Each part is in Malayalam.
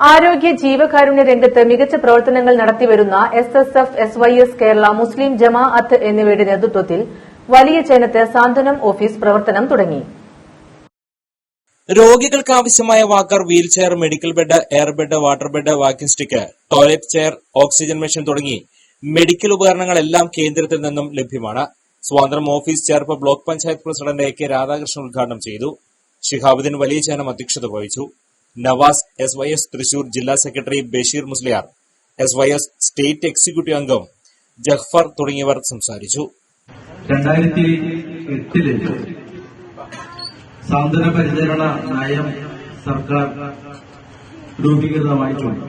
ആരോഗ്യ ജീവകാരുണ്യ രംഗത്ത് മികച്ച പ്രവർത്തനങ്ങൾ നടത്തിവരുന്ന S S F S Y S Kerala Muslim Jamaath എന്നിവയുടെ നേതൃത്വത്തിൽ വലിയ ചേനത്ത് സാന്ത്വനം ഓഫീസ് പ്രവർത്തനം തുടങ്ങി. രോഗികൾക്ക് ആവശ്യമായ walker wheelchair medical bed air bed water bed walking stick toilet chair oxygen machine തുടങ്ങി മെഡിക്കൽ ഉപകരണങ്ങളെല്ലാം കേന്ദ്രത്തിൽ നിന്നും ലഭ്യമാണ്. സ്വാതന്ത്ര്യം office Cherpu block panchayat president A K Radhakrishnan ഉദ്ഘാടനം ചെയ്തു. ശിഹാബുദ്ദീൻ വലിയ ചേനം അധ്യക്ഷത വഹിച്ചു. Navas S Y S Thrissur ജില്ലാ secretary Basheer Musliyar S Y S state executive അംഗം ജഹ്ഫർ തുടങ്ങിയവർ സംസാരിച്ചു. രണ്ടായിരത്തി എട്ടിൽ സാന്ത്വന പരിചരണ നയം സർക്കാർ രൂപീകൃതമായിട്ടുണ്ട്.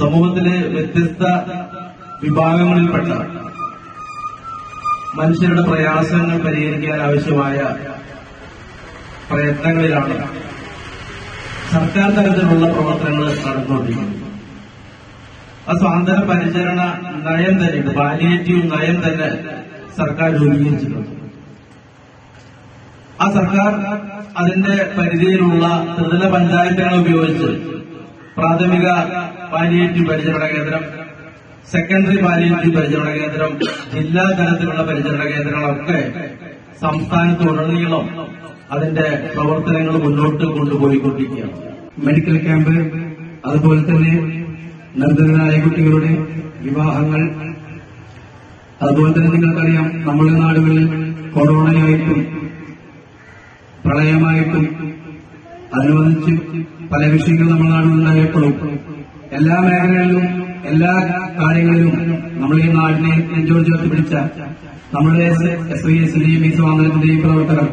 സമൂഹത്തിലെ വ്യത്യസ്ത വിഭാഗങ്ങളിൽപ്പെട്ട മനുഷ്യരുടെ പ്രയാസങ്ങൾ പരിഹരിക്കാൻ ആവശ്യമായ പ്രയത്നങ്ങളിലാണ്. സർക്കാർ തലത്തിലുള്ള പ്രവർത്തനങ്ങൾ നടന്നുകൊണ്ടിരിക്കുന്നത് ആ സ്വാതന്ത്ര്യ പരിചരണ നയം തന്നെ പാലിയേറ്റീവ് നയം തന്നെ സർക്കാർ രൂപീകരിച്ചിട്ടുണ്ട്. ആ സർക്കാർ അതിന്റെ പരിധിയിലുള്ള ത്രിതല പഞ്ചായത്തുകൾ ഉപയോഗിച്ച് പ്രാഥമിക പാലിയേറ്റീവ് പരിചരണ കേന്ദ്രം സെക്കൻഡറി പാലിയേറ്റീവ് പരിചരണ കേന്ദ്രം ജില്ലാ തലത്തിലുള്ള പരിചരണ കേന്ദ്രങ്ങളൊക്കെ സംസ്ഥാനത്തുടനീളം അതിന്റെ പ്രവർത്തനങ്ങൾ മുന്നോട്ട് കൊണ്ടുപോയിക്കൊണ്ടിരിക്കുകയാണ്. മെഡിക്കൽ ക്യാമ്പ് അതുപോലെ തന്നെ നിർദ്ധനരായ കുട്ടികളുടെ വിവാഹങ്ങൾ. അതുപോലെ തന്നെ നിങ്ങൾക്കറിയാം നമ്മുടെ നാടുകളിൽ കൊറോണയായിട്ടും പ്രളയമായിട്ടും അനുബന്ധിച്ച് പല വിഷയങ്ങൾ നമ്മുടെ നാടുകളുണ്ടായപ്പോഴും എല്ലാ മേഖലകളിലും എല്ലാ കാര്യങ്ങളിലും നമ്മൾ ഈ നാടിനെ നെഞ്ചോട് ചേർത്ത് പിടിച്ച നമ്മുടെ എസ് ഐ എസിന്റെയും ഈ സ്വാതന്ത്ര്യത്തിന്റെയും പ്രവർത്തകർ